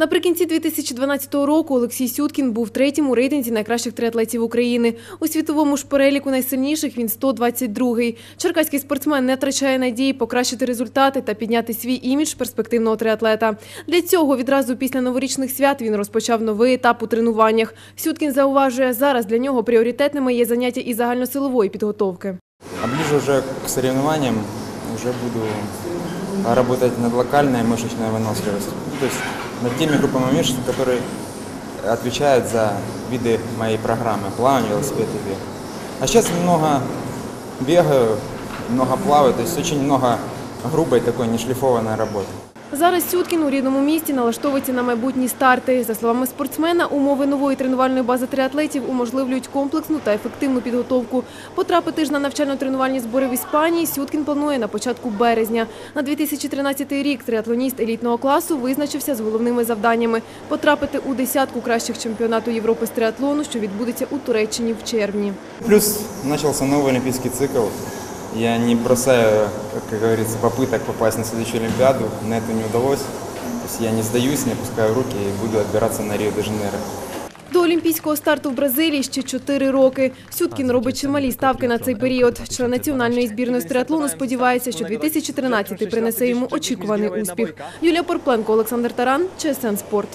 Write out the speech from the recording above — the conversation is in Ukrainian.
Наприкінці 2012 року Олексій Сюткін був третім у рейтинзі найкращих триатлетів України. У світовому ж переліку найсильніших він 122-й. Черкаський спортсмен не втрачає надії покращити результати та підняти свій імідж перспективного триатлета. Для цього відразу після новорічних свят він розпочав новий етап у тренуваннях. Сюткін зауважує, зараз для нього пріоритетними є заняття із загальносилової підготовки. А ближе уже к соревнованиям уже буду работать над локальной мышечной выносливостью. Над теми группами мышц, которые отвечают за виды моей программы. Плавание, велосипед и бег. А сейчас много бегаю, много плаваю, то есть очень много грубой такой нешлифованной работы. Зараз Сюткін у рідному місті налаштовується на майбутні старти. За словами спортсмена, умови нової тренувальної бази триатлетів уможливлюють комплексну та ефективну підготовку. Потрапити ж на навчально-тренувальні збори в Іспанії Сюткін планує на початку березня. На 2013 рік триатлоніст елітного класу визначився з головними завданнями – потрапити у десятку кращих чемпіонату Європи з триатлону, що відбудеться у Туреччині в червні. Плюс начался новый олимпийский цикл. Я не бросаю, как говорится, попыток попасть на следующую Олимпиаду. На это не удалось. То есть я не сдаюсь, не опускаю руки и буду отбираться на Рио-де-Жанейро. До олімпійського старту в Бразилії ще чотири роки. Сюткін робить чималі ставки на цей період. Член національної збірної з триатлону сподівається, що 2013 принесе йому очікуваний успіх. Юлія Порпленко, Олександр Таран, ЧСН Спорт.